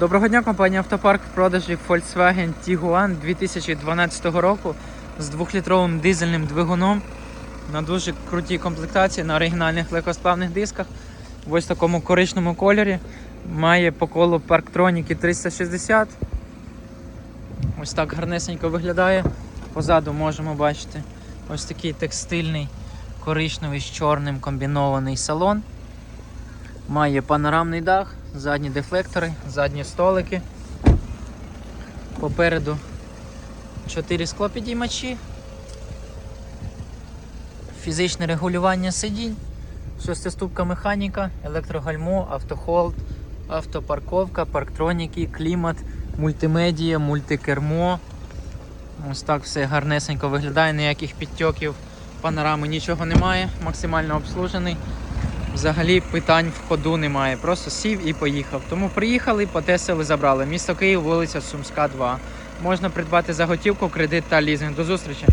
Доброго дня, компанія Автопарк в продажі Volkswagen Tiguan 2012 року з 2-літровим дизельним двигуном на дуже крутій комплектації на оригінальних легкосплавних дисках в ось такому коричному кольорі. Має по колу парктроніки 360. Ось так гарнесенько виглядає. Позаду можемо бачити ось такий текстильний коричневий з чорним комбінований салон. Має панорамний дах, задні дефлектори, задні столики. Попереду 4 склопідіймачі, фізичне регулювання сидінь, шестиступка механіка, електрогальмо, автохолд, автопарковка, парктроніки, клімат, мультимедія, мультикермо. Ось так все гарнесенько виглядає, ніяких підтьоків, панорами нічого немає, максимально обслужений. Взагалі питань в ходу немає. Просто сів і поїхав. Тому приїхали, потесили, забрали. Місто Київ, вулиця Сумська, 2. Можна придбати за готівку, кредит та лізинг. До зустрічі!